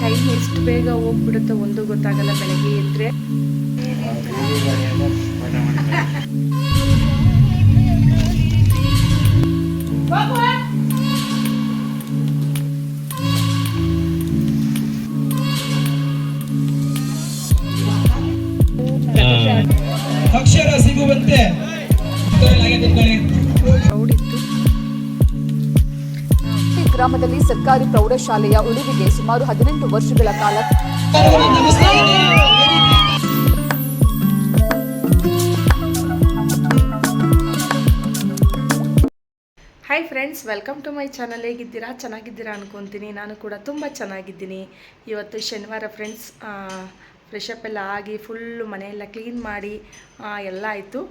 Time ಎಷ್ಟು ಬೇಗ ಹೋಗ್ಬಿಡುತ್ತೋ ಒಂದು ಗೊತ್ತಾಗಲ್ಲ ಬೆಳಗ್ಗೆ ಎದ್ದರೆ ಅಕ್ಷರ ಸಿಗುವಂತೆ. ಗ್ರಾಮದಲ್ಲಿ ಸರ್ಕಾರಿ ಪ್ರೌಢಶಾಲೆಯ ಉಳಿವಿಗೆ ಸುಮಾರು ಹದಿನೆಂಟು ವರ್ಷಗಳ ಕಾಲ hi friends welcome to my channel ಹೇಗಿದ್ದೀರಾ? ಚೆನ್ನಾಗಿದ್ದೀರಾ ಅನ್ಕೊತೀನಿ. ನಾನು ಕೂಡ ತುಂಬ ಚೆನ್ನಾಗಿದ್ದೀನಿ. ಇವತ್ತು ಶನಿವಾರ ಫ್ರೆಂಡ್ಸ್ ಫ್ರೆಶಪ್ ಎಲ್ಲ ಆಗಿ ಫುಲ್ಲು ಮನೆಯೆಲ್ಲ ಕ್ಲೀನ್ ಮಾಡಿ ಎಲ್ಲ ಆಯಿತು.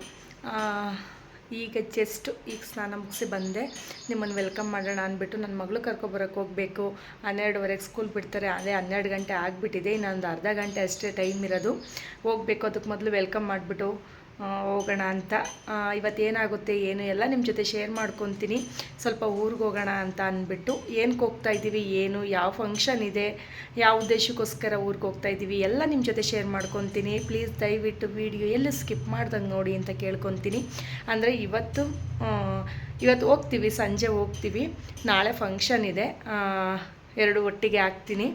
ಈಗ ಜಸ್ಟ್ ಈಗ ಸ್ನಾನ ಮುಗಿಸಿ ಬಂದೆ. ನಿಮ್ಮನ್ನು ವೆಲ್ಕಮ್ ಮಾಡೋಣ ಅಂದ್ಬಿಟ್ಟು ನನ್ನ ಮಗಳು ಕರ್ಕೊಬರಕ್ಕೆ ಹೋಗಬೇಕು. ಹನ್ನೆರಡುವರೆಗೆ ಸ್ಕೂಲ್ ಬಿಡ್ತಾರೆ. ಅದೇ ಹನ್ನೆರಡು ಗಂಟೆ ಆಗಿಬಿಟ್ಟಿದೆ. ಇನ್ನೊಂದು ಅರ್ಧ ಗಂಟೆ ಅಷ್ಟೇ ಟೈಮ್ ಇರೋದು. ಹೋಗಬೇಕು. ಅದಕ್ಕೆ ಮೊದಲು ವೆಲ್ಕಮ್ ಮಾಡಿಬಿಟ್ಟು ಹೋಗೋಣ ಅಂತ. ಇವತ್ತೇನಾಗುತ್ತೆ ಏನು ಎಲ್ಲ ನಿಮ್ಮ ಜೊತೆ ಶೇರ್ ಮಾಡ್ಕೊತೀನಿ. ಸ್ವಲ್ಪ ಊರಿಗೆ ಹೋಗೋಣ ಅಂತ ಅಂದ್ಬಿಟ್ಟು. ಏನಕ್ಕೆ ಹೋಗ್ತಾ ಇದ್ದೀವಿ ಏನು, ಯಾವ ಫಂಕ್ಷನ್ ಇದೆ, ಯಾವ ಉದ್ದೇಶಕ್ಕೋಸ್ಕರ ಊರಿಗೆ ಹೋಗ್ತಾ ಇದ್ದೀವಿ ಎಲ್ಲ ನಿಮ್ಮ ಜೊತೆ ಶೇರ್ ಮಾಡ್ಕೊತೀನಿ. ಪ್ಲೀಸ್ ದಯವಿಟ್ಟು ವಿಡಿಯೋ ಎಲ್ಲೂ ಸ್ಕಿಪ್ ಮಾಡ್ದಂಗೆ ನೋಡಿ ಅಂತ ಕೇಳ್ಕೊತೀನಿ. ಅಂದರೆ ಇವತ್ತು ಇವತ್ತು ಹೋಗ್ತೀವಿ, ಸಂಜೆ ಹೋಗ್ತೀವಿ. ನಾಳೆ ಫಂಕ್ಷನ್ ಇದೆ. ಎರಡು ಒಟ್ಟಿಗೆ ಹಾಕ್ತೀನಿ.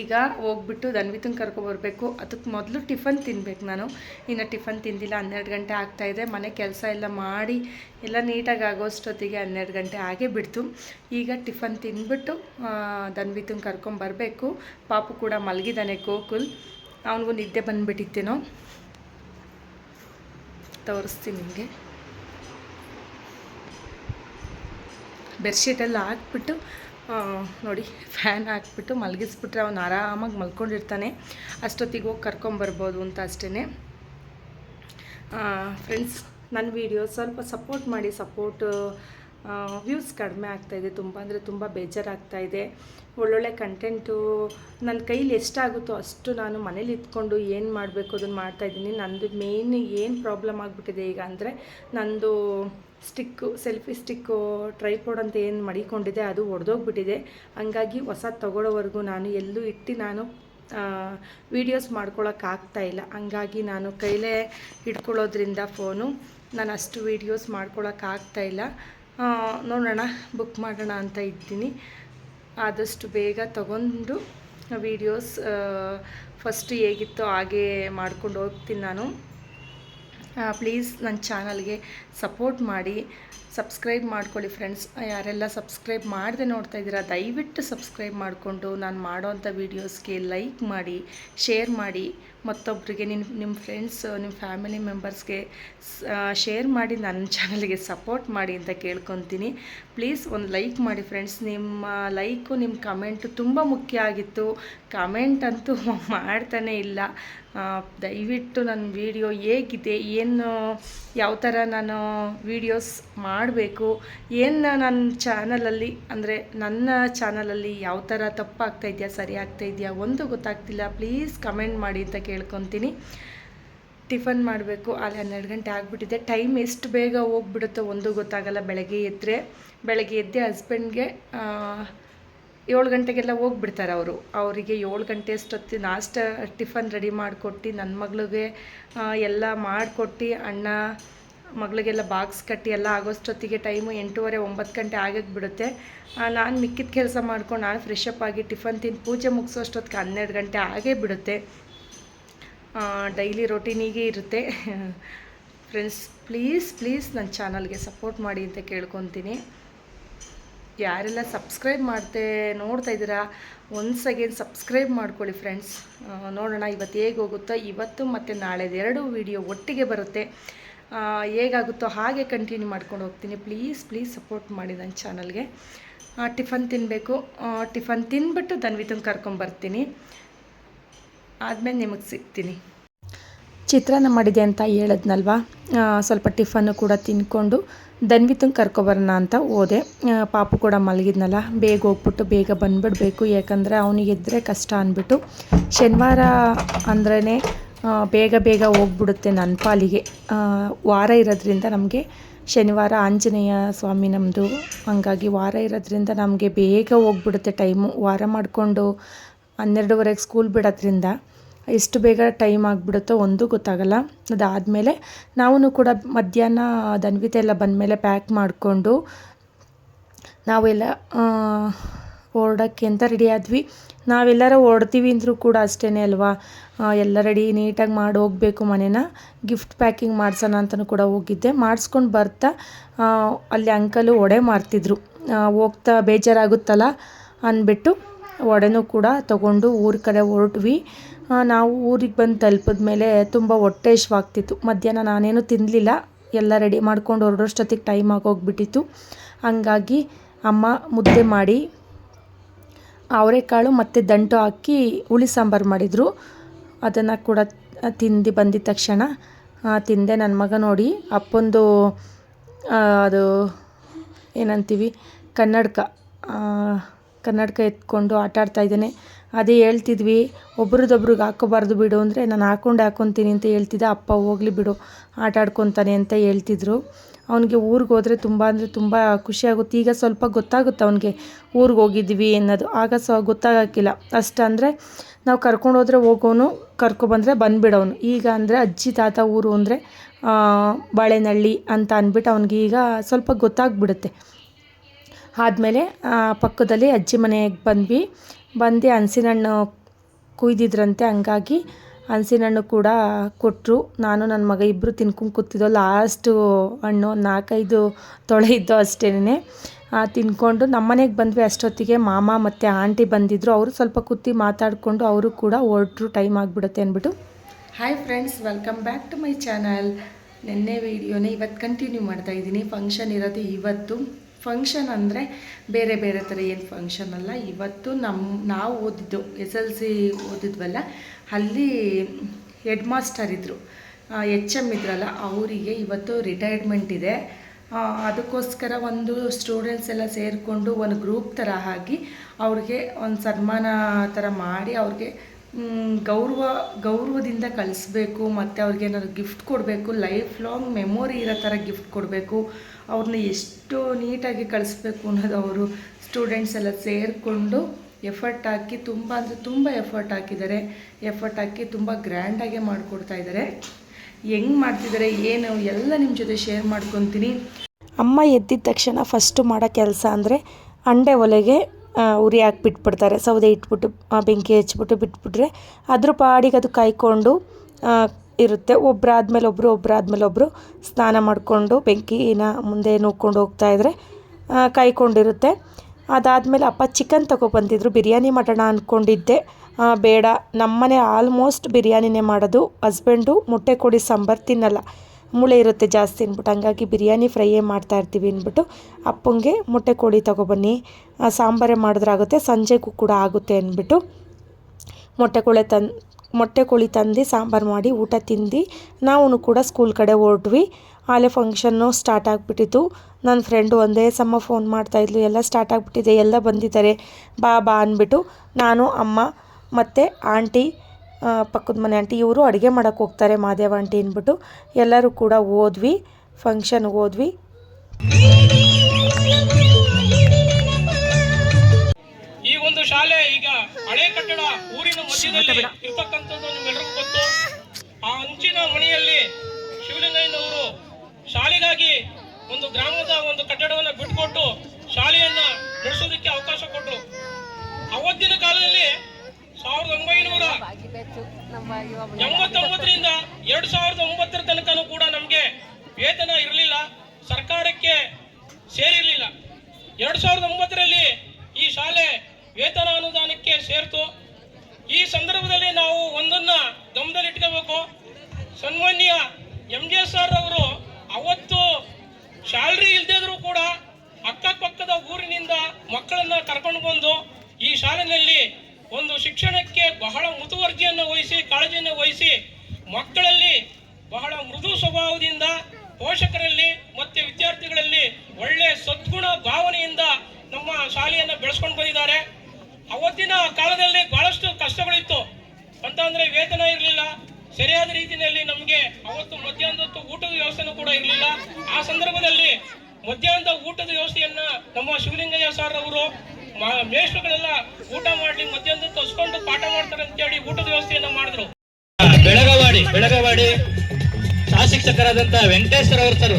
ಈಗ ಹೋಗ್ಬಿಟ್ಟು ಧನ್ವಿತಂಗೆ ಕರ್ಕೊಬರ್ಬೇಕು ಅದಕ್ಕೆ ಮೊದಲು ಟಿಫನ್ ತಿನ್ಬೇಕು ನಾನು. ಇನ್ನು ಟಿಫನ್ ತಿಂದಿಲ್ಲ, ಹನ್ನೆರಡು ಗಂಟೆ ಆಗ್ತಾಯಿದೆ ಮನೆ ಕೆಲಸ ಎಲ್ಲ ಮಾಡಿ ಎಲ್ಲ ನೀಟಾಗಿ ಆಗೋಷ್ಟೊತ್ತಿಗೆ ಹನ್ನೆರಡು ಗಂಟೆ ಆಗೇ ಬಿಡ್ತು. ಈಗ ಟಿಫನ್ ತಿಂದ್ಬಿಟ್ಟು ದನ್ವಿತನ್ ಕರ್ಕೊಂಬರ್ಬೇಕು ಪಾಪು ಕೂಡ ಮಲಗಿದ್ದಾನೆ ಗೋಕುಲ್. ಅವನಿಗೂ ನಿದ್ದೆ ಬಂದುಬಿಟ್ಟಿತ್ತೇನೋ. ತೋರಿಸ್ತೀನಿ ನಿಮಗೆ. ಬೆಡ್ಶೀಟೆಲ್ಲ ಹಾಕ್ಬಿಟ್ಟು ನೋಡಿ ಫ್ಯಾನ್ ಹಾಕ್ಬಿಟ್ಟು ಮಲಗಿಸ್ಬಿಟ್ರೆ ಅವನು ಆರಾಮಾಗಿ ಮಲ್ಕೊಂಡಿರ್ತಾನೆ. ಅಷ್ಟೊತ್ತಿಗೆ ಹೋಗಿ ಕರ್ಕೊಂಬರ್ಬೋದು ಅಂತ ಅಷ್ಟೇ ಫ್ರೆಂಡ್ಸ್ ನನ್ನ ವಿಡಿಯೋ ಸ್ವಲ್ಪ ಸಪೋರ್ಟ್ ಮಾಡಿ ಸಪೋರ್ಟ್ ವ್ಯೂಸ್ ಕಡಿಮೆ ಆಗ್ತಾಯಿದೆ ತುಂಬ ಅಂದರೆ ತುಂಬ ಬೇಜಾರಾಗ್ತಾಯಿದೆ ಒಳ್ಳೊಳ್ಳೆ ಕಂಟೆಂಟು ನನ್ನ ಕೈಲಿ ಎಷ್ಟಾಗುತ್ತೋ ಅಷ್ಟು ನಾನು ಮನೇಲಿ ಇದ್ಕೊಂಡು ಏನು ಮಾಡಬೇಕು ಅದನ್ನು ಮಾಡ್ತಾಯಿದ್ದೀನಿ ನಂದು ಮೇಯ್ನ್ ಏನು ಪ್ರಾಬ್ಲಮ್ ಆಗಿಬಿಟ್ಟಿದೆ ಈಗ ಅಂದರೆ ನಂದು ಸ್ಟಿಕ್ಕು ಸೆಲ್ಫಿ ಸ್ಟಿಕ್ಕು ಟ್ರೈಪೋಡ್ ಅಂತ ಏನು ಮಡಿಕೊಂಡಿದೆ ಅದು ಒಡೆದೋಗ್ಬಿಟ್ಟಿದೆ. ಹಂಗಾಗಿ ಹೊಸ ತಗೊಳ್ಳೋವರೆಗೂ ನಾನು ಎಲ್ಲೂ ಇಟ್ಟು ನಾನು ವೀಡಿಯೋಸ್ ಮಾಡ್ಕೊಳಕ್ಕಾಗ್ತಾ ಇಲ್ಲ. ಹಂಗಾಗಿ ನಾನು ಕೈಲೇ ಹಿಡ್ಕೊಳ್ಳೋದ್ರಿಂದ ಫೋನು ನಾನು ಅಷ್ಟು ವೀಡಿಯೋಸ್ ಮಾಡ್ಕೊಳಕ್ಕಾಗ್ತಾ ಇಲ್ಲ. ನೋಡೋಣ ಬುಕ್ ಮಾಡೋಣ ಅಂತ ಇದ್ದೀನಿ. ಆದಷ್ಟು ಬೇಗ ತಗೊಂಡು ವೀಡಿಯೋಸ್ ಫಸ್ಟ್ ಹೇಗಿತ್ತೋ ಹಾಗೆ ಮಾಡ್ಕೊಂಡು ಹೋಗ್ತೀನಿ ನಾನು. ಪ್ಲೀಸ್ ನನ್ನ ಚಾನಲ್ಗೆ ಸಪೋರ್ಟ್ ಮಾಡಿ ಸಬ್ಸ್ಕ್ರೈಬ್ ಮಾಡ್ಕೊಳ್ಳಿ ಫ್ರೆಂಡ್ಸ್ ಯಾರೆಲ್ಲ ಸಬ್ಸ್ಕ್ರೈಬ್ ಮಾಡದೆ ನೋಡ್ತಾ ಇದ್ದೀರಾ, ದಯವಿಟ್ಟು ಸಬ್ಸ್ಕ್ರೈಬ್ ಮಾಡಿಕೊಂಡು ನಾನು ಮಾಡೋವಂಥ ವೀಡಿಯೋಸ್ಗೆ ಲೈಕ್ ಮಾಡಿ ಶೇರ್ ಮಾಡಿ ಮತ್ತೊಬ್ಬರಿಗೆ ನಿಮ್ಮ ನಿಮ್ಮ ಫ್ರೆಂಡ್ಸ್ ನಿಮ್ಮ ಫ್ಯಾಮಿಲಿ ಮೆಂಬರ್ಸ್ಗೆ ಶೇರ್ ಮಾಡಿ ನನ್ನ ಚಾನಲ್ಗೆ ಸಪೋರ್ಟ್ ಮಾಡಿ ಅಂತ ಕೇಳ್ಕೊತೀನಿ. ಪ್ಲೀಸ್ ಒಂದು ಲೈಕ್ ಮಾಡಿ ಫ್ರೆಂಡ್ಸ್ ನಿಮ್ಮ ಲೈಕು ನಿಮ್ಮ ಕಮೆಂಟು ತುಂಬ ಮುಖ್ಯ ಆಗಿತ್ತು. ಕಮೆಂಟ್ ಅಂತೂ ಮಾಡ್ತಾನೇ ಇಲ್ಲ. ದಯವಿಟ್ಟು ನನ್ನ ವಿಡಿಯೋ ಹೇಗಿದೆ? ಏನು, ಯಾವ ಥರ ನಾನು ವೀಡಿಯೋಸ್ ಮಾಡಬೇಕು? ಏನು ನನ್ನ ಚಾನಲಲ್ಲಿ ಅಂದರೆ ನನ್ನ ಚಾನಲಲ್ಲಿ ಯಾವ ಥರ ತಪ್ಪಾಗ್ತಾ ಇದೆಯಾ, ಸರಿ ಆಗ್ತಾ ಇದೆಯಾ ಒಂದು ಗೊತ್ತಾಗ್ತಿಲ್ಲ. ಪ್ಲೀಸ್ ಕಮೆಂಟ್ ಮಾಡಿ ಅಂತ ಕೇಳ್ಕೊತೀನಿ. ಟಿಫನ್ ಮಾಡಬೇಕು. ಅಲ್ಲಿ ಹನ್ನೆರಡು ಗಂಟೆ ಆಗಿಬಿಟ್ಟಿದೆ. ಟೈಮ್ ಎಷ್ಟು ಬೇಗ ಹೋಗ್ಬಿಡುತ್ತೋ ಒಂದು ಗೊತ್ತಾಗಲ್ಲ. ಬೆಳಗ್ಗೆ ಎದ್ದರೆ ಬೆಳಗ್ಗೆ ಎದ್ದೆ ಹಸ್ಬೆಂಡ್ಗೆ ಏಳು ಗಂಟೆಗೆಲ್ಲ ಹೋಗ್ಬಿಡ್ತಾರೆ ಅವರು. ಅವರಿಗೆ ಏಳು ಗಂಟೆ ಅಷ್ಟೊತ್ತಿ ನಾಷ್ಟ, ಟಿಫನ್ ರೆಡಿ ಮಾಡಿಕೊಟ್ಟು ನನ್ನ ಮಗಳಿಗೆ ಎಲ್ಲ ಮಾಡಿಕೊಟ್ಟು, ಅಣ್ಣ ಮಗಳಿಗೆಲ್ಲ ಬಾಕ್ಸ್ ಕಟ್ಟಿ ಎಲ್ಲ ಆಗೋಷ್ಟೊತ್ತಿಗೆ ಟೈಮು ಎಂಟೂವರೆ, ಒಂಬತ್ತು ಗಂಟೆ ಆಗಕ್ಕೆ ಬಿಡುತ್ತೆ ನಾನು ಮಿಕ್ಕಿದ ಕೆಲಸ ಮಾಡ್ಕೊಂಡು ನಾನು ಫ್ರೆಶ್ ಅಪ್ ಆಗಿ ಟಿಫನ್ ತಿಂದು ಪೂಜೆ ಮುಗಿಸೋಷ್ಟೊತ್ತಿಗೆ ಹನ್ನೆರಡು ಗಂಟೆ ಆಗೇ ಬಿಡುತ್ತೆ ಡೈಲಿ ರೊಟೀನಿಗೆ ಇರುತ್ತೆ. ಫ್ರೆಂಡ್ಸ್ ಪ್ಲೀಸ್ ಪ್ಲೀಸ್ ನನ್ನ ಚಾನಲ್ಗೆ ಸಪೋರ್ಟ್ ಮಾಡಿ ಅಂತ ಕೇಳ್ಕೊತೀನಿ. ಯಾರೆಲ್ಲ ಸಬ್ಸ್ಕ್ರೈಬ್ ಮಾಡ್ತೆ ನೋಡ್ತಾ ಇದ್ದೀರಾ ಒನ್ಸ್ ಅಗೇನ್ ಸಬ್ಸ್ಕ್ರೈಬ್ ಮಾಡ್ಕೊಳ್ಳಿ ಫ್ರೆಂಡ್ಸ್ ನೋಡೋಣ ಇವತ್ತು ಹೇಗೆ ಹೋಗುತ್ತೋ, ಇವತ್ತು ಮತ್ತು ನಾಳೆದು ಎರಡು ವಿಡಿಯೋ ಒಟ್ಟಿಗೆ ಬರುತ್ತೆ. ಹೇಗಾಗುತ್ತೋ ಹಾಗೆ ಕಂಟಿನ್ಯೂ ಮಾಡ್ಕೊಂಡು ಹೋಗ್ತೀನಿ. ಪ್ಲೀಸ್ ಪ್ಲೀಸ್ ಸಪೋರ್ಟ್ ಮಾಡಿ ನನ್ನ ಚಾನಲ್ಗೆ ಟಿಫನ್ ತಿನ್ನಬೇಕು ಟಿಫನ್ ತಿಂದ್ಬಿಟ್ಟು ದನ್ವಿತನ್ ಕರ್ಕೊಂಬರ್ತೀನಿ ಆದಮೇಲೆ ನಿಮಗೆ ಸಿಗ್ತೀನಿ. ಚಿತ್ರಾನ್ನ ಮಾಡಿದೆ ಅಂತ ಹೇಳಿದ್ನಲ್ವಾ? ಸ್ವಲ್ಪ ಟಿಫನ್ನು ಕೂಡ ತಿನ್ಕೊಂಡು ಧನ್ವಿತಂಗೆ ಕರ್ಕೊಬರೋಣ ಅಂತ ಹೋದೆ. ಪಾಪು ಕೂಡ ಮಲಗಿದ್ನಲ್ಲ, ಬೇಗ ಹೋಗ್ಬಿಟ್ಟು ಬೇಗ ಬಂದ್ಬಿಡ್ಬೇಕು. ಯಾಕಂದರೆ ಅವನಿಗೆ ಎದ್ದರೆ ಕಷ್ಟ ಅಂದ್ಬಿಟ್ಟು. ಶನಿವಾರ ಅಂದ್ರೇ ಬೇಗ ಬೇಗ ಹೋಗ್ಬಿಡುತ್ತೆ ನನ್ನ ಪಾಲಿಗೆ. ವಾರ ಇರೋದ್ರಿಂದ ನಮಗೆ ಶನಿವಾರ ಆಂಜನೇಯ ಸ್ವಾಮಿ ನಮ್ಮದು ಹಂಗಾಗಿ ವಾರ ಇರೋದ್ರಿಂದ ನಮಗೆ ಬೇಗ ಹೋಗ್ಬಿಡುತ್ತೆ ಟೈಮು. ವಾರ ಮಾಡಿಕೊಂಡು ಹನ್ನೆರಡುವರೆಗೆ ಸ್ಕೂಲ್ ಬಿಡೋದ್ರಿಂದ. ಎಷ್ಟು ಬೇಗ ಟೈಮ್ ಆಗಿಬಿಡುತ್ತೋ ಒಂದು ಗೊತ್ತಾಗಲ್ಲ. ಅದಾದಮೇಲೆ ನಾವೂ ಕೂಡ ಮಧ್ಯಾಹ್ನ ದನ್ವಿತೆ ಎಲ್ಲ ಬಂದಮೇಲೆ ಪ್ಯಾಕ್ ಮಾಡಿಕೊಂಡು ನಾವೆಲ್ಲ ಹೊರಡೋಕ್ಕೆ ಅಂತ ರೆಡಿ ಆದ್ವಿ. ನಾವೆಲ್ಲರೂ ಹೊರಡ್ತೀವಿ ಅಂದರೂ ಕೂಡ ಅಷ್ಟೇ ಅಲ್ವಾ? ಎಲ್ಲ ರೆಡಿ ನೀಟಾಗಿ ಮಾಡಿ ಹೋಗಬೇಕು ಮನೇನ. ಗಿಫ್ಟ್ ಪ್ಯಾಕಿಂಗ್ ಮಾಡ್ಸೋಣ ಅಂತಲೂ ಕೂಡ ಹೋಗಿದ್ದೆ. ಮಾಡಿಸ್ಕೊಂಡು ಬರ್ತಾ ಅಲ್ಲಿ ಅಂಕಲು ಒಡೆ ಮಾರ್ತಿದ್ರು. ಹೋಗ್ತಾ ಬೇಜಾರಾಗುತ್ತಲ್ಲ ಅಂದ್ಬಿಟ್ಟು ವಡೆನೂ ಕೂಡ ತಗೊಂಡು ಊರ ಕಡೆ ಹೊರಟ್ವಿ. ನಾವು ಊರಿಗೆ ಬಂದು ತಲುಪಿದ ಮೇಲೆ ತುಂಬ ಹೊಟ್ಟೆ ಹಶ್ವಾಗ್ತಿತ್ತು ಮಧ್ಯಾಹ್ನ ನಾನೇನು ತಿನ್ನಲಿಲ್ಲ ಎಲ್ಲ ರೆಡಿ ಮಾಡ್ಕೊಂಡು ಹೊರಡೋಷ್ಟೊತ್ತಿಗೆ ಟೈಮ್ ಆಗೋಗ್ಬಿಟ್ಟಿತ್ತು. ಹಂಗಾಗಿ ಅಮ್ಮ ಮುದ್ದೆ ಮಾಡಿ ಅವರೆಕಾಳು ಮತ್ತು ದಂಟು ಹಾಕಿ ಹುಳಿ ಸಾಂಬಾರು ಮಾಡಿದರು. ಅದನ್ನು ಕೂಡ ತಿಂದು ಬಂದಿದ ತಕ್ಷಣ ತಿಂದೆ ನನ್ನ ಮಗ ನೋಡಿ. ಅಪ್ಪೊಂದು ಅದು ಏನಂತೀವಿ, ಕನ್ನಡಕ ಕನ್ನಡಕ ಎತ್ಕೊಂಡು ಆಟ ಆಡ್ತಾ ಇದ್ದಾನೆ. ಅದೇ ಹೇಳ್ತಿದ್ವಿ ಒಬ್ರದ್ದೊಬ್ರಿಗೆ ಹಾಕೋಬಾರ್ದು ಬಿಡು ಅಂದರೆ ನಾನು ಹಾಕೊಂಡು ಹಾಕೊತೀನಿ ಅಂತ ಹೇಳ್ತಿದ್ದೆ, ಅಪ್ಪ ಹೋಗಲಿ ಬಿಡು ಆಟ ಆಡ್ಕೊತಾನೆ ಅಂತ ಹೇಳ್ತಿದ್ರು. ಅವನಿಗೆ ಊರಿಗೆ ಹೋದರೆ ತುಂಬ ಅಂದರೆ ತುಂಬ ಖುಷಿಯಾಗುತ್ತೆ ಈಗ ಸ್ವಲ್ಪ ಗೊತ್ತಾಗುತ್ತೆ ಅವನಿಗೆ ಊರಿಗೆ ಹೋಗಿದ್ವಿ ಅನ್ನೋದು. ಆಗ ಸ ಗೊತ್ತಾಗಕ್ಕಿಲ್ಲ. ಅಷ್ಟು ಅಂದರೆ ನಾವು ಹೋದರೆ ಹೋಗೋನು ಕರ್ಕೊಬಂದರೆ ಬಂದುಬಿಡೋನು. ಈಗ ಅಂದರೆ ಅಜ್ಜಿ ತಾತ ಊರು ಅಂದರೆ ಬಾಳೆನಳ್ಳಿ ಅಂತ ಅಂದ್ಬಿಟ್ಟು ಅವನಿಗೆ ಈಗ ಸ್ವಲ್ಪ ಗೊತ್ತಾಗ್ಬಿಡುತ್ತೆ. ಆದಮೇಲೆ ಪಕ್ಕದಲ್ಲಿ ಅಜ್ಜಿ ಮನೆಗೆ ಬಂದ್ವಿ. ಬಂದು ಹಣ್ಸಿನ ಹಣ್ಣು ಕುಯ್ದಿದ್ರಂತೆ, ಹಂಗಾಗಿ ಹಣ್ಸಿನ ಹಣ್ಣು ಕೂಡ ಕೊಟ್ಟರು ನಾನು ನನ್ನ ಮಗ ಇಬ್ಬರು ತಿನ್ಕೊಂಡು ಕೂತಿದ್ದೋ ಲಾಸ್ಟು ಹಣ್ಣು, ನಾಲ್ಕೈದು ತೊಳೆ ಇದ್ದೋ ಅಷ್ಟೇನೆ. ತಿನ್ಕೊಂಡು ನಮ್ಮನೆಗೆ ಬಂದ್ವಿ ಅಷ್ಟೊತ್ತಿಗೆ. ಮಾಮ ಮತ್ತು ಆಂಟಿ ಬಂದಿದ್ದರು ಅವರು ಸ್ವಲ್ಪ ಕೂತಿ ಮಾತಾಡಿಕೊಂಡು ಅವರು ಕೂಡ ಹೊರಟ್ರು. ಟೈಮ್ ಆಗಿಬಿಡುತ್ತೆ ಅಂದ್ಬಿಟ್ಟು. Hi friends welcome back to my channel ನಿನ್ನೆ ವೀಡಿಯೋನೇ ಇವತ್ತು ಕಂಟಿನ್ಯೂ ಮಾಡ್ತಾ ಇದ್ದೀನಿ. ಫಂಕ್ಷನ್ ಇರೋದು ಇವತ್ತು. ಫಂಕ್ಷನ್ ಅಂದರೆ ಬೇರೆ ಬೇರೆ ಥರ ಏನು ಫಂಕ್ಷನ್ ಅಲ್ಲ. ಇವತ್ತು ನಮ್ಮ ನಾವು ಓದಿದ್ದು, ಎಸ್ ಎಲ್ ಸಿ ಓದಿದ್ವಲ್ಲ, ಅಲ್ಲಿ ಹೆಡ್ ಮಾಸ್ಟರ್ ಇದ್ದರು ಎಚ್ ಎಂ ಇದ್ರಲ್ಲ, ಅವರಿಗೆ ಇವತ್ತು ರಿಟೈರ್ಮೆಂಟ್ ಇದೆ. ಅದಕ್ಕೋಸ್ಕರ ಒಂದು ಸ್ಟೂಡೆಂಟ್ಸ್ ಎಲ್ಲ ಸೇರಿಕೊಂಡು ಒಂದು ಗ್ರೂಪ್ ಥರ ಆಗಿ ಅವ್ರಿಗೆ ಒಂದು ಸನ್ಮಾನ ಥರ ಮಾಡಿ ಅವ್ರಿಗೆ ಗೌರವ, ಗೌರವದಿಂದ ಕಳಿಸ್ಬೇಕು ಮತ್ತು ಅವ್ರಿಗೆ ಏನಾದ್ರು ಗಿಫ್ಟ್ ಕೊಡಬೇಕು ಲೈಫ್ ಲಾಂಗ್ ಮೆಮೊರಿ ಇರೋ ಥರ ಗಿಫ್ಟ್ ಕೊಡಬೇಕು ಅವ್ರನ್ನ ಎಷ್ಟು ನೀಟಾಗಿ ಕಳಿಸ್ಬೇಕು ಅನ್ನೋದು ಅವರು ಸ್ಟೂಡೆಂಟ್ಸ್ ಎಲ್ಲ ಸೇರಿಕೊಂಡು ಎಫರ್ಟ್ ಹಾಕಿ ತುಂಬ ಅಂದರೆ ತುಂಬ ಎಫರ್ಟ್ ಹಾಕಿದ್ದಾರೆ. ಎಫರ್ಟ್ ಹಾಕಿ ತುಂಬ ಗ್ರ್ಯಾಂಡಾಗೆ ಮಾಡಿಕೊಡ್ತಾ ಇದ್ದಾರೆ. ಹೆಂಗೆ ಮಾಡ್ತಿದ್ದಾರೆ, ಏನು, ಎಲ್ಲ ನಿಮ್ಮ ಜೊತೆ ಶೇರ್ ಮಾಡ್ಕೊತೀನಿ. ಅಮ್ಮ ಎದ್ದಿದ ತಕ್ಷಣ ಫಸ್ಟು ಮಾಡೋ ಕೆಲಸ ಅಂದರೆ ಅಂಡೆ ಒಲೆಗೆ ಉರಿ ಹಾಕಿ ಬಿಟ್ಬಿಡ್ತಾರೆ ಸೌದೆ ಇಟ್ಬಿಟ್ಟು ಬೆಂಕಿ ಹಚ್ಬಿಟ್ಟು ಬಿಟ್ಬಿಟ್ರೆ ಅದ್ರ ಪಾಡಿಗೆ ಅದು ಕಾಯ್ಕೊಂಡು ಇರುತ್ತೆ. ಒಬ್ಬರಾದ್ಮೇಲೆ ಒಬ್ಬರು ಒಬ್ಬರಾದ್ಮೇಲೆ ಒಬ್ಬರು ಸ್ನಾನ ಮಾಡಿಕೊಂಡು ಬೆಂಕಿನ ಮುಂದೆ ನೋಡ್ಕೊಂಡು ಹೋಗ್ತಾ ಆ, ಕಾಯ್ಕೊಂಡಿರುತ್ತೆ. ಅದಾದಮೇಲೆ ಅಪ್ಪ ಚಿಕನ್ ತಗೊಬಂದಿದ್ರು. ಬಿರಿಯಾನಿ ಮಾಡೋಣ ಅಂದ್ಕೊಂಡಿದ್ದೆ ಬೇಡ. ನಮ್ಮನೆ ಆಲ್ಮೋಸ್ಟ್ ಬಿರಿಯಾನಿನೇ ಮಾಡೋದು. ಹಸ್ಬೆಂಡು ಮೊಟ್ಟೆ ಕೊಡಿ ಸಾಂಬಾರು ತಿನ್ನಲ್ಲ. ಮುಳೆ ಇರುತ್ತೆ ಜಾಸ್ತಿ ಅಂದ್ಬಿಟ್ಟು, ಹಂಗಾಗಿ ಬಿರಿಯಾನಿ ಫ್ರೈಯೇ ಮಾಡ್ತಾ ಇರ್ತೀವಿ ಅಂದ್ಬಿಟ್ಟು, ಅಪ್ಪಂಗೆ ಮೊಟ್ಟೆ ಕೋಳಿ ತೊಗೊಬನ್ನಿ. ಸಾಂಬಾರೇ ಮಾಡಿದ್ರಾಗುತ್ತೆ ಸಂಜೆಗೂ ಕೂಡ ಆಗುತ್ತೆ ಅಂದ್ಬಿಟ್ಟು, ಮೊಟ್ಟೆ ಕೋಳಿ ತನ್ ಮೊಟ್ಟೆ ಕೋಳಿ ತಂದು ಸಾಂಬಾರು ಮಾಡಿ ಊಟ ತಿಂದು ನಾವು ಕೂಡ ಸ್ಕೂಲ್ ಕಡೆ ಹೊರಟ್ವಿ ಆಲೆ ಫಂಕ್ಷನ್ನು ಸ್ಟಾರ್ಟ್ ಆಗಿಬಿಟ್ಟಿತ್ತು. ನನ್ನ ಫ್ರೆಂಡು ಒಂದೇ ಸಮ ಫೋನ್ ಮಾಡ್ತಾಯಿದ್ಲು ಎಲ್ಲ ಸ್ಟಾರ್ಟ್ ಆಗಿಬಿಟ್ಟಿದೆ, ಎಲ್ಲ ಬಂದಿದ್ದಾರೆ, ಬಾ ಬಾ ಅಂದ್ಬಿಟ್ಟು, ನಾನು, ಅಮ್ಮ ಮತ್ತು ಆಂಟಿ ಪಕ್ಕದ ಮನೆ ಆಂಟಿ ಇವರು ಅಡುಗೆ ಮಾಡೋಕ್ಕೆ ಹೋಗ್ತಾರೆ ಮಾದೇವ ಆಂಟಿ ಅಂದ್ಬಿಟ್ಟು. ಎಲ್ಲರೂ ಕೂಡ ಹೋದ್ವಿ ಫಂಕ್ಷನ್ಗೆ ಹೋದ್ವಿ. ಈ ಒಂದು ಶಾಲೆ ಈಗ ಹಳೆ ಕಟ್ಟಡ ಊರಿನ ಮಧ್ಯದಲ್ಲಿ ಇರ್ತಕ್ಕಂಥದ್ದು ನಿಮ್ಗೆಲ್ರಿಗೂ ಗೊತ್ತು. ಆ ಅಂಚಿನ ಮನೆಯಲ್ಲಿ ಶಿವಲಿಂಗಯ್ಯನವರು ಶಾಲೆಗಾಗಿ ಒಂದು ಗ್ರಾಮದ ಒಂದು ಕಟ್ಟಡವನ್ನು ಬಿಟ್ಟುಕೊಟ್ಟು ಶಾಲೆಯನ್ನ ನಡೆಸೋದಕ್ಕೆ ಅವಕಾಶ ಕೊಟ್ಟರು ಅವತ್ತಿನ ಕಾಲದಲ್ಲಿ ಸಾವಿರದ ಒಂಬೈನೂರ ಎಂಬತ್ತೊಂಬತ್ತರಿಂದ ಎರಡ್ ಸಾವಿರದ ಒಂಬತ್ತರ ತನಕನೂ ಕೂಡ ನಮಗೆ ವೇತನ ಇರಲಿಲ್ಲ ಸರ್ಕಾರಕ್ಕೆ ಸೇರಿರಲಿಲ್ಲ ಎರಡ್ ಸಾವಿರದ ಒಂಬತ್ತರಲ್ಲಿ ಈ ಶಾಲೆ ವೇತನ ಅನುದಾನಕ್ಕೆ ಸೇರ್ತು ಈ ಸಂದರ್ಭದಲ್ಲಿ ನಾವು ಒಂದನ್ನ ಗಮನದಲ್ಲಿಟ್ಕೋಬೇಕು ಸನ್ಮಾನ್ಯ ಎಂ ಜೆ ಸರ್ ಅವರು ಅವತ್ತು ಶಾಲ್ರಿ ಇಲ್ದಿದ್ರು ಕೂಡ ಅಕ್ಕಪಕ್ಕದ ಊರಿನಿಂದ ಮಕ್ಕಳನ್ನ ಕರ್ಕೊಂಡು ಬಂದು ಈ ಶಾಲೆಯಲ್ಲಿ ಒಂದು ಶಿಕ್ಷಣಕ್ಕೆ ಬಹಳ ಮುತುವರ್ಜಿಯನ್ನು ವಹಿಸಿ ಕಾಳಜಿಯನ್ನು ವಹಿಸಿ ಮಕ್ಕಳಲ್ಲಿ ಬಹಳ ಮೃದು ಸ್ವಭಾವದಿಂದ ಪೋಷಕರಲ್ಲಿ ಮತ್ತೆ ವಿದ್ಯಾರ್ಥಿಗಳಲ್ಲಿ ಒಳ್ಳೆ ಸದ್ಗುಣ ಭಾವನೆಯಿಂದ ನಮ್ಮ ಶಾಲೆಯನ್ನು ಬೆಳೆಸ್ಕೊಂಡು ಬಂದಿದ್ದಾರೆ ಅವತ್ತಿನ ಕಾಲದಲ್ಲಿ ಬಹಳಷ್ಟು ಕಷ್ಟಗಳಿತ್ತು ಅಂತ ಅಂದ್ರೆ ವೇತನ ಇರಲಿಲ್ಲ ಸರಿಯಾದ ರೀತಿಯಲ್ಲಿ ನಮಗೆ ಅವತ್ತು ಮಧ್ಯಾಹ್ನದ ಹೊತ್ತು ಊಟ ಊಟದ ವ್ಯವಸ್ಥೆನೂ ಕೂಡ ಇರಲಿಲ್ಲ ಆ ಸಂದರ್ಭದಲ್ಲಿ ಮಧ್ಯಾಹ್ನದ ಊಟದ ವ್ಯವಸ್ಥೆಯನ್ನ ನಮ್ಮ ಶಿವಲಿಂಗಯ್ಯ ಸರ್ ಅವರು ಮ- ಮೇಷ್ಟ್ರುಗಳೆಲ್ಲ ಊಟ ಮಾಡ್ಲಿ ಮಧ್ಯಾಹ್ನ ತಸ್ಕೊಂಡು ಪಾಠ ಮಾಡ್ತಾರೆ ಅಂತೇಳಿ ಊಟದ ವ್ಯವಸ್ಥೆಯನ್ನ ಮಾಡಿದ್ರು. ಬೆಳಗವಾಡಿ ಬೆಳಗವಾಡಿ ಸಹ ಶಿಕ್ಷಕರಾದಂತ ವೆಂಕಟೇಶ್ ಸರ್ ಅವರು ಸರ್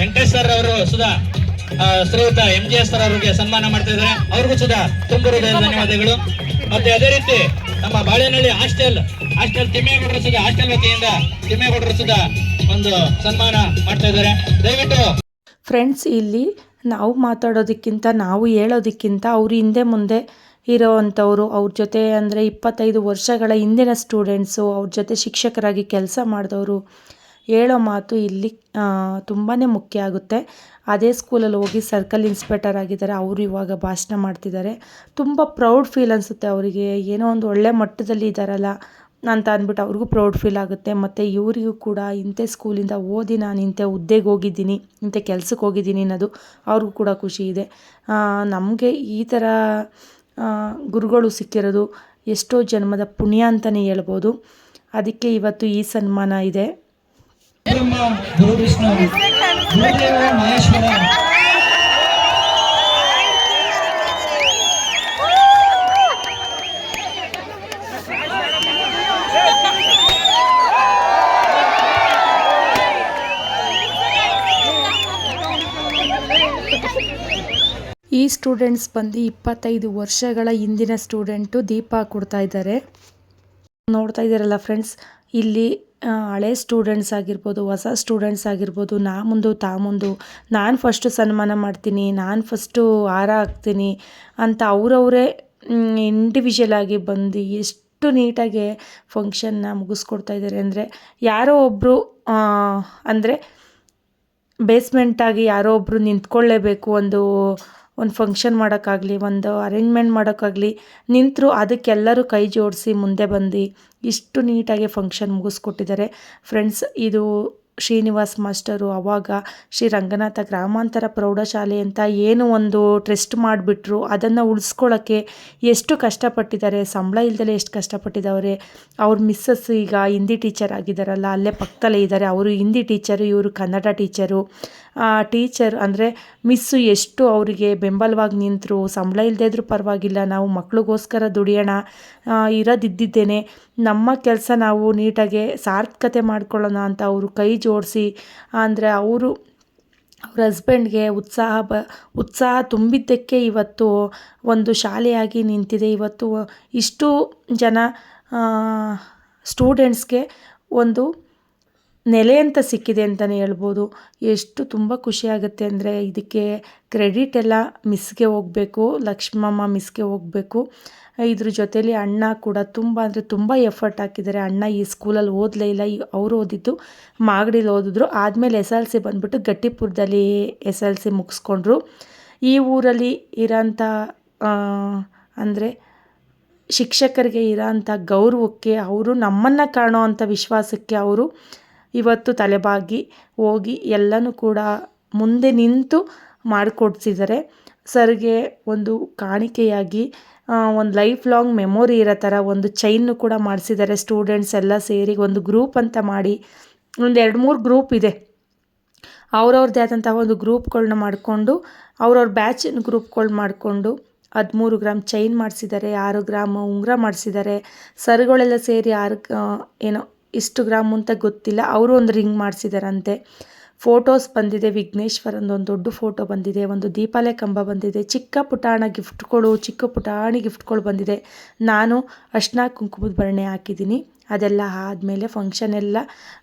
ವೆಂಕಟೇಶ್ ಸರ್ ಅವರು ಸುಧಾ ಶ್ರೀಯುತ ಎಂ ಜಿ ಎಸ್ ಸರ್ ಅವರಿಗೆ ಸನ್ಮಾನ ಮಾಡ್ತಾ ಇದ್ದಾರೆ. ಅವ್ರಿಗೂ ಸುಧಾ ತುಂಬ ಹೃದಯದ ಧನ್ಯವಾದಗಳು. ಮತ್ತೆ ಅದೇ ರೀತಿ ನಮ್ಮ ಬಾಳೆನಹಳ್ಳಿ ಹಾಸ್ಟೆಲ್ ಹಾಸ್ಟೆಲ್ ತಿಮ್ಮೇಗೌಡರು ಸುಧಾ ಹಾಸ್ಟೆಲ್ ವತಿಯಿಂದ ತಿಮ್ಮೇಗೌಡರು ಸುಧಾ ಒಂದು ಸನ್ಮಾನ ಮಾಡ್ತಾ ಇದ್ದಾರೆ. ದಯವಿಟ್ಟು ಫ್ರೆಂಡ್ಸ್ ಇಲ್ಲಿ ನಾವು ಮಾತಾಡೋದಕ್ಕಿಂತ, ನಾವು ಹೇಳೋದಕ್ಕಿಂತ ಅವ್ರ ಹಿಂದೆ ಮುಂದೆ ಇರೋವಂಥವ್ರು, ಅವ್ರ ಜೊತೆ ಅಂದರೆ ಇಪ್ಪತ್ತೈದು ವರ್ಷಗಳ ಹಿಂದಿನ ಸ್ಟೂಡೆಂಟ್ಸು, ಅವ್ರ ಜೊತೆ ಶಿಕ್ಷಕರಾಗಿ ಕೆಲಸ ಮಾಡಿದವರು ಹೇಳೋ ಮಾತು ಇಲ್ಲಿ ತುಂಬಾ ಮುಖ್ಯ ಆಗುತ್ತೆ. ಅದೇ ಸ್ಕೂಲಲ್ಲಿ ಹೋಗಿ ಸರ್ಕಲ್ ಇನ್ಸ್ಪೆಕ್ಟರ್ ಆಗಿದ್ದಾರೆ, ಅವರು ಇವಾಗ ಭಾಷಣ ಮಾಡ್ತಿದ್ದಾರೆ. ತುಂಬ ಪ್ರೌಡ್ ಫೀಲ್ ಅನಿಸುತ್ತೆ ಅವರಿಗೆ. ಏನೋ ಒಂದು ಒಳ್ಳೆ ಮಟ್ಟದಲ್ಲಿ ಇದ್ದಾರಲ್ಲ ಅಂತ ಅಂದ್ಬಿಟ್ಟು ಅವ್ರಿಗೂ ಪ್ರೌಡ್ ಫೀಲ್ ಆಗುತ್ತೆ. ಮತ್ತು ಇವರಿಗೂ ಕೂಡ ಇಂಥ ಸ್ಕೂಲಿಂದ ಓದಿ ನಾನು ಇಂಥ ಹುದ್ದೆಗೆ ಹೋಗಿದ್ದೀನಿ ಇಂಥ ಕೆಲ್ಸಕ್ಕೆ ಹೋಗಿದ್ದೀನಿ ಅನ್ನೋದು ಅವ್ರಿಗೂ ಕೂಡ ಖುಷಿ ಇದೆ. ನಮಗೆ ಈ ಥರ ಗುರುಗಳು ಸಿಕ್ಕಿರೋದು ಎಷ್ಟೋ ಜನ್ಮದ ಪುಣ್ಯ ಅಂತಲೇ ಹೇಳ್ಬೋದು. ಅದಕ್ಕೆ ಇವತ್ತು ಈ ಸನ್ಮಾನ ಇದೆ. ಈ ಸ್ಟೂಡೆಂಟ್ಸ್ ಬಂದು ಇಪ್ಪತ್ತೈದು ವರ್ಷಗಳ ಹಿಂದಿನ ಸ್ಟೂಡೆಂಟು ದೀಪ ಕೊಡ್ತಾ ಇದ್ದಾರೆ. ನೋಡ್ತಾ ಇದ್ದಾರಲ್ಲ ಫ್ರೆಂಡ್ಸ್ ಇಲ್ಲಿ ಹಳೆ ಸ್ಟೂಡೆಂಟ್ಸ್ ಆಗಿರ್ಬೋದು, ಹೊಸ ಸ್ಟೂಡೆಂಟ್ಸ್ ಆಗಿರ್ಬೋದು, ನಾ ಮುಂದು, ತಾ ಮುಂದು, ನಾನು ಫಸ್ಟು ಸನ್ಮಾನ ಮಾಡ್ತೀನಿ, ನಾನು ಫಸ್ಟು ಹಾರ ಹಾಕ್ತೀನಿ ಅಂತ ಅವರವರೇ ಇಂಡಿವಿಜುವಲ್ ಆಗಿ ಬಂದು ಎಷ್ಟು ನೀಟಾಗಿ ಫಂಕ್ಷನ್ನ ಮುಗಿಸ್ಕೊಡ್ತಾ ಇದ್ದಾರೆ. ಅಂದರೆ ಯಾರೋ ಒಬ್ಬರು ಅಂದರೆ ಬೇಸ್ಮೆಂಟಾಗಿ ಯಾರೋ ಒಬ್ಬರು ನಿಂತ್ಕೊಳ್ಳೇಬೇಕು ಒಂದು ಒಂದು ಫಂಕ್ಷನ್ ಮಾಡೋಕ್ಕಾಗಲಿ, ಒಂದು ಅರೇಂಜ್ಮೆಂಟ್ ಮಾಡೋಕ್ಕಾಗಲಿ, ನಿಂತರು ಅದಕ್ಕೆಲ್ಲರೂ ಕೈ ಜೋಡಿಸಿ ಮುಂದೆ ಬಂದು ಇಷ್ಟು ನೀಟಾಗಿ ಫಂಕ್ಷನ್ ಮುಗಿಸ್ಕೊಟ್ಟಿದ್ದಾರೆ. ಫ್ರೆಂಡ್ಸ್ ಇದು ಶ್ರೀನಿವಾಸ್ ಮಾಸ್ಟರು ಅವಾಗ ಶ್ರೀ ರಂಗನಾಥ ಗ್ರಾಮಾಂತರ ಪ್ರೌಢಶಾಲೆ ಅಂತ ಏನು ಒಂದು ಟ್ರೆಸ್ಟ್ ಮಾಡಿಬಿಟ್ರು, ಅದನ್ನು ಉಳಿಸ್ಕೊಳ್ಳೋಕ್ಕೆ ಎಷ್ಟು ಕಷ್ಟಪಟ್ಟಿದ್ದಾರೆ, ಸಂಬಳ ಇಲ್ದಲೇ ಎಷ್ಟು ಕಷ್ಟಪಟ್ಟಿದ್ದಾರೆ ಅವ್ರ ಮಿಸ್ಸಸ್ ಈಗ ಹಿಂದಿ ಟೀಚರ್ ಆಗಿದ್ದಾರಲ್ಲ, ಅಲ್ಲೇ ಪಕ್ಕದಲ್ಲೇ ಇದ್ದಾರೆ. ಅವರು ಹಿಂದಿ ಟೀಚರು ಇವರು ಕನ್ನಡ ಟೀಚರು ಟೀಚರ್ ಅಂದರೆ ಮಿಸ್ಸು ಎಷ್ಟು ಅವರಿಗೆ ಬೆಂಬಲವಾಗಿ ನಿಂತರು. ಸಂಬಳ ಇಲ್ಲದೇ ಇದ್ರೂ ಪರವಾಗಿಲ್ಲ. ನಾವು ಮಕ್ಳಿಗೋಸ್ಕರ ದುಡಿಯೋಣ. ಆ, ಇರೋದಿದ್ದೇನೆ ನಮ್ಮ ಕೆಲಸ ನಾವು ನೀಟಾಗಿ ಸಾರ್ಥಕತೆ ಮಾಡ್ಕೊಳ್ಳೋಣ ಅಂತ ಅವರು ಕೈ ಜೋಡಿಸಿ ಅಂದರೆ ಅವರು ಅವ್ರ ಹಸ್ಬೆಂಡ್ಗೆ ಉತ್ಸಾಹ ಬ ಉತ್ಸಾಹ ತುಂಬಿದ್ದಕ್ಕೆ ಇವತ್ತು ಒಂದು ಶಾಲೆಯಾಗಿ ನಿಂತಿದೆ. ಇವತ್ತು ಇಷ್ಟು ಜನ ಸ್ಟೂಡೆಂಟ್ಸ್ಗೆ ಒಂದು ನೆಲೆ ಅಂತ ಸಿಕ್ಕಿದೆ ಅಂತಲೇ ಹೇಳ್ಬೋದು. ಎಷ್ಟು ತುಂಬ ಖುಷಿಯಾಗುತ್ತೆ ಅಂದರೆ ಇದಕ್ಕೆ ಕ್ರೆಡಿಟ್ ಎಲ್ಲ ಮಿಸ್ಗೆ ಹೋಗಬೇಕು ಲಕ್ಷ್ಮಮ್ಮ ಮಿಸ್ಗೆ ಹೋಗಬೇಕು. ಇದ್ರ ಜೊತೇಲಿ ಅಣ್ಣ ಕೂಡ ತುಂಬ ಅಂದರೆ ತುಂಬ ಎಫರ್ಟ್ ಹಾಕಿದ್ದಾರೆ. ಅಣ್ಣ ಈ ಸ್ಕೂಲಲ್ಲಿ ಓದಲೇ ಇಲ್ಲ, ಈ- ಅವರು ಓದಿದ್ದು ಮಾಗಡಿಲಿ ಓದಿದ್ರು. ಆದಮೇಲೆ ಎಸ್ ಎಲ್ ಸಿ ಬಂದುಬಿಟ್ಟು ಗಟ್ಟಿಪುರದಲ್ಲಿ ಎಸ್ ಎಲ್ ಸಿ ಮುಗಿಸ್ಕೊಂಡ್ರು. ಈ ಊರಲ್ಲಿ ಇರೋಂಥ ಅಂದರೆ ಶಿಕ್ಷಕರಿಗೆ ಇರೋಂಥ ಗೌರವಕ್ಕೆ, ಅವರು ನಮ್ಮನ್ನು ಕಾಣೋ ಅಂಥ ವಿಶ್ವಾಸಕ್ಕೆ ಅವರು ಇವತ್ತು ತಲೆಬಾಗಿ ಹೋಗಿ ಎಲ್ಲನೂ ಕೂಡ ಮುಂದೆ ನಿಂತು ಮಾಡಿಕೊಡ್ಸಿದ್ದಾರೆ ಸರ್ಗೆ ಒಂದು ಕಾಣಿಕೆಯಾಗಿ ಒಂದು ಲೈಫ್ ಲಾಂಗ್ ಮೆಮೊರಿ ಇರೋ ಥರ ಒಂದು ಚೈನ್ನು ಕೂಡ ಮಾಡಿಸಿದ್ದಾರೆ ಸ್ಟೂಡೆಂಟ್ಸ್ ಎಲ್ಲ ಸೇರಿ ಒಂದು ಗ್ರೂಪ್ ಅಂತ ಮಾಡಿ, ಒಂದು ಎರಡು ಮೂರು ಗ್ರೂಪ್ ಇದೆ. ಅವ್ರವ್ರದ್ದೇ ಆದಂಥ ಒಂದು ಗ್ರೂಪ್ಗಳನ್ನ ಮಾಡಿಕೊಂಡು, ಅವ್ರವ್ರ ಬ್ಯಾಚಿನ ಗ್ರೂಪ್ಗಳು ಮಾಡಿಕೊಂಡು ಹದಿಮೂರು ಗ್ರಾಮ್ ಚೈನ್ ಮಾಡಿಸಿದ್ದಾರೆ ಆರು ಗ್ರಾಮ್ ಉಂಗುರ ಮಾಡಿಸಿದ್ದಾರೆ ಸರ್ಗಳೆಲ್ಲ ಸೇರಿ ಆರು ಏನೋ ಇಷ್ಟು ಗ್ರಾಮ್ ಅಂತ ಗೊತ್ತಿಲ್ಲ. ಅವರು ಒಂದು ರಿಂಗ್ ಮಾಡಿಸಿದಾರಂತೆ. ಫೋಟೋಸ್ ಬಂದಿದೆ ವಿಘ್ನೇಶ್ವರಂದು ಒಂದು ದೊಡ್ಡ ಫೋಟೋ ಬಂದಿದೆ, ಒಂದು ದೀಪಾಲಯ ಕಂಬ ಬಂದಿದೆ, ಚಿಕ್ಕ ಪುಟಾಣ ಗಿಫ್ಟ್ಗಳು, ಚಿಕ್ಕ ಪುಟಾಣಿ ಗಿಫ್ಟ್ಗಳು ಬಂದಿದೆ. ನಾನು ಅರ್ಶಿನ ಕುಂಕುಮದ ಭರಣೆ ಹಾಕಿದ್ದೀನಿ. ಅದೆಲ್ಲ ಆದಮೇಲೆ ಫಂಕ್ಷನ್ ಎಲ್ಲ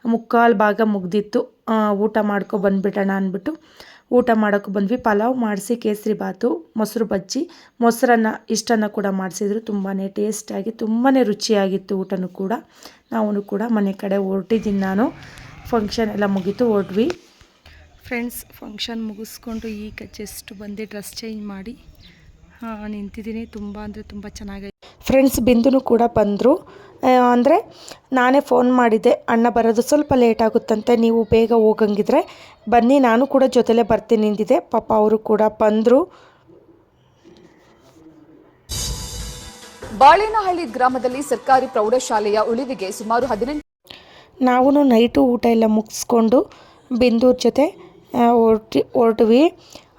ಮುಕ್ಕಾಲು ಭಾಗ ಮುಗ್ದಿತ್ತು. ಊಟ ಮಾಡ್ಕೊ ಬಂದ್ಬಿಡೋಣ ಅಂದ್ಬಿಟ್ಟು ಊಟ ಮಾಡೋಕ್ಕೆ ಬಂದ್ವಿ. ಪಲಾವ್ ಮಾಡಿಸಿ ಕೇಸರಿ ಬಾತು ಮೊಸರು ಬಜ್ಜಿ. ಮೊಸರನ್ನ ಇಷ್ಟನ್ನು ಕೂಡ ಮಾಡಿಸಿದ್ರು. ತುಂಬಾ ಟೇಸ್ಟಾಗಿ ತುಂಬಾ ರುಚಿಯಾಗಿತ್ತು ಊಟನೂ ಕೂಡ. ನಾವು ಕೂಡ ಮನೆ ಕಡೆ ಹೊರಟಿದ್ದೀನಿ ನಾನು. ಫಂಕ್ಷನ್ ಎಲ್ಲ ಮುಗೀತು ಹೊರಟ್ವಿ. ಫ್ರೆಂಡ್ಸ್ ಫಂಕ್ಷನ್ ಮುಗಿಸ್ಕೊಂಡು ಈಗ ಜಸ್ಟ್ ಬಂದು ಡ್ರೆಸ್ ಚೇಂಜ್ ಮಾಡಿ ನಿಂತಿದ್ದೀನಿ. ತುಂಬ ಅಂದರೆ ತುಂಬ ಚೆನ್ನಾಗಿ ಫ್ರೆಂಡ್ಸ್ ಬಿಂದುನೂ ಕೂಡ ಬಂದರು. ಅಂದರೆ ನಾನೇ ಫೋನ್ ಮಾಡಿದ್ದೆ ಅಣ್ಣ ಬರೋದು ಸ್ವಲ್ಪ ಲೇಟ್ ಆಗುತ್ತಂತೆ ನೀವು ಬೇಗ ಹೋಗಂಗಿದ್ರೆ ಬನ್ನಿ ನಾನು ಕೂಡ ಜೊತೆಲೇ ಬರ್ತೀನಿ ನಿಂತಿದ್ದೆ ಪಾಪ ಅವರು ಕೂಡ ಬಂದರು. ಬಾಳೆನಹಳ್ಳಿ ಗ್ರಾಮದಲ್ಲಿ ಸರ್ಕಾರಿ ಪ್ರೌಢಶಾಲೆಯ ಉಳಿವಿಗೆ ಸುಮಾರು ಹದಿನೆಂಟು ನಾವು ನೈಟು ಊಟ ಎಲ್ಲ ಮುಗಿಸ್ಕೊಂಡು ಬಿಂದೂರ್ ಜೊತೆ ಹೊರಟಿ ಹೊರಟ್ವಿ.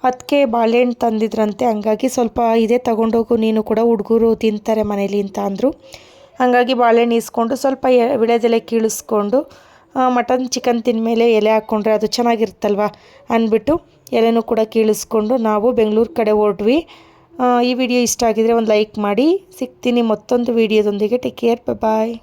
ಅದಕ್ಕೆ ಬಾಳೆಹಣ್ಣು ತಂದಿದ್ರಂತೆ ಹಂಗಾಗಿ ಸ್ವಲ್ಪ ಇದೇ ತಗೊಂಡೋಗು ನೀನು ಕೂಡ ಹುಡುಗರು ತಿಂತಾರೆ ಮನೇಲಿ ಅಂತ ಅಂದರು. ಹಾಗಾಗಿ ಬಾಳೆಹಣ್ಣು ಇಸ್ಕೊಂಡು ಸ್ವಲ್ಪ ವಿಳೆದೆಲೆ ಕೀಳಿಸ್ಕೊಂಡು ಮಟನ್ ಚಿಕನ್ ತಿಂದಮೇಲೆ ಎಲೆ ಹಾಕ್ಕೊಂಡ್ರೆ ಅದು ಚೆನ್ನಾಗಿರುತ್ತಲ್ವ ಅಂದ್ಬಿಟ್ಟು ಎಲೆನೂ ಕೂಡ ಕೀಳಿಸ್ಕೊಂಡು ನಾವು ಬೆಂಗಳೂರು ಕಡೆ ಹೊರಟ್ವಿ. ಈ ವಿಡಿಯೋ ಇಷ್ಟ ಆಗಿದರೆ ಒಂದು ಲೈಕ್ ಮಾಡಿ. ಸಿಗ್ತೀನಿ ಮತ್ತೊಂದು ವಿಡಿಯೋದೊಂದಿಗೆ. Take care. ಬಾಯ್